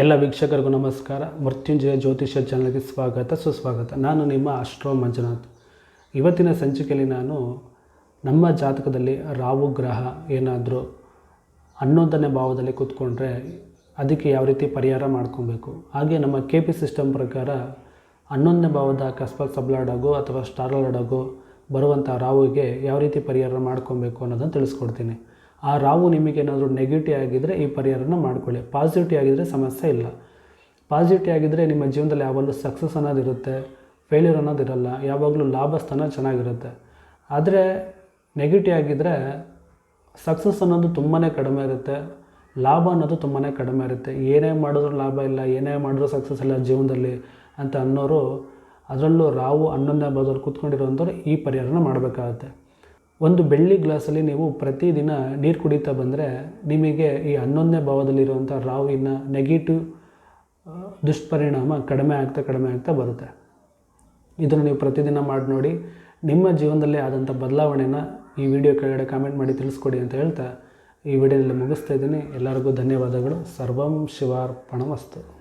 ಎಲ್ಲ ವೀಕ್ಷಕರಿಗೂ ನಮಸ್ಕಾರ. ಮೃತ್ಯುಂಜಯ ಜ್ಯೋತಿಷ್ಯ ಚಾನಲ್ಗೆ ಸ್ವಾಗತ, ಸುಸ್ವಾಗತ. ನಾನು ನಿಮ್ಮ ಅಷ್ಟ್ರೋ ಮಂಜುನಾಥ್. ಇವತ್ತಿನ ಸಂಚಿಕೆಯಲ್ಲಿ ನಾನು ನಮ್ಮ ಜಾತಕದಲ್ಲಿ ರಾಹು ಗ್ರಹ ಏನಾದರೂ ಹನ್ನೊಂದನೇ ಭಾವದಲ್ಲಿ ಕೂತ್ಕೊಂಡ್ರೆ ಅದಕ್ಕೆ ಯಾವ ರೀತಿ ಪರಿಹಾರ ಮಾಡ್ಕೊಬೇಕು? ಹಾಗೆ ನಮ್ಮ ಕೆ ಪಿ ಸಿಸ್ಟಮ್ ಪ್ರಕಾರ ಹನ್ನೊಂದನೇ ಭಾವದ ಅಕಸ್ಮಾತ್ ಸಬ್ಲಾಡಾಗೋ ಅಥವಾ ಸ್ಟಾರ್ಲಾಡಾಗೋ ಬರುವಂಥ ರಾಹುಗೆ ಯಾವ ರೀತಿ ಪರಿಹಾರ ಮಾಡ್ಕೊಬೇಕು ಅನ್ನೋದನ್ನು ತಿಳಿಸ್ಕೊಡ್ತೀನಿ. ಆ ರಾವು ನಿಮಗೇನಾದರೂ ನೆಗೆಟಿವ್ ಆಗಿದ್ದರೆ ಈ ಪರಿಹಾರನ ಮಾಡ್ಕೊಳ್ಳಿ. ಪಾಸಿಟಿವ್ ಆಗಿದ್ದರೆ ಸಮಸ್ಯೆ ಇಲ್ಲ. ಪಾಸಿಟಿವ್ ಆಗಿದ್ದರೆ ನಿಮ್ಮ ಜೀವನದಲ್ಲಿ ಯಾವಾಗಲೂ ಸಕ್ಸಸ್ ಅನ್ನೋದಿರುತ್ತೆ ಫೇಲ್ಯೂರ್ ಅನ್ನೋದಿರಲ್ಲ ಯಾವಾಗಲೂ ಲಾಭಸ್ಥಾನ ಚೆನ್ನಾಗಿರುತ್ತೆ. ಆದರೆ ನೆಗೆಟಿವ್ ಆಗಿದ್ದರೆ ಸಕ್ಸಸ್ ಅನ್ನೋದು ತುಂಬಾ ಕಡಿಮೆ ಇರುತ್ತೆ, ಲಾಭ ಅನ್ನೋದು ತುಂಬಾ ಕಡಿಮೆ ಇರುತ್ತೆ. ಏನೇ ಮಾಡಿದ್ರೂ ಲಾಭ ಇಲ್ಲ, ಏನೇ ಮಾಡಿದ್ರೂ ಸಕ್ಸಸ್ ಇಲ್ಲ ಜೀವನದಲ್ಲಿ ಅಂತ ಅನ್ನೋರು, ಅದರಲ್ಲೂ ರಾವು ಹನ್ನೊಂದನೇ ಬದಲು ಕೂತ್ಕೊಂಡಿರೋಂಥವ್ರು ಈ ಪರಿಹಾರನ ಮಾಡಬೇಕಾಗತ್ತೆ. ಒಂದು ಬೆಳ್ಳಿ ಗ್ಲಾಸಲ್ಲಿ ನೀವು ಪ್ರತಿದಿನ ನೀರು ಕುಡಿತಾ ಬಂದರೆ ನಿಮಗೆ ಈ ಹನ್ನೊಂದನೇ ಭಾವದಲ್ಲಿರುವಂಥ ರಾವಿನ ನೆಗೆಟಿವ್ ದುಷ್ಪರಿಣಾಮ ಕಡಿಮೆ ಆಗ್ತಾ ಕಡಿಮೆ ಆಗ್ತಾ ಬರುತ್ತೆ. ಇದನ್ನು ನೀವು ಪ್ರತಿದಿನ ಮಾಡಿ ನೋಡಿ, ನಿಮ್ಮ ಜೀವನದಲ್ಲಿ ಆದಂಥ ಬದಲಾವಣೆನ ಈ ವಿಡಿಯೋ ಕೆಳಗಡೆ ಕಾಮೆಂಟ್ ಮಾಡಿ ತಿಳಿಸ್ಕೊಡಿ ಅಂತ ಹೇಳ್ತಾ ಈ ವಿಡಿಯೋದಲ್ಲಿ ಮುಗಿಸ್ತಾ ಇದ್ದೀನಿ. ಎಲ್ಲರಿಗೂ ಧನ್ಯವಾದಗಳು. ಸರ್ವಂ ಶಿವಾರ್ಪಣಮಸ್ತು.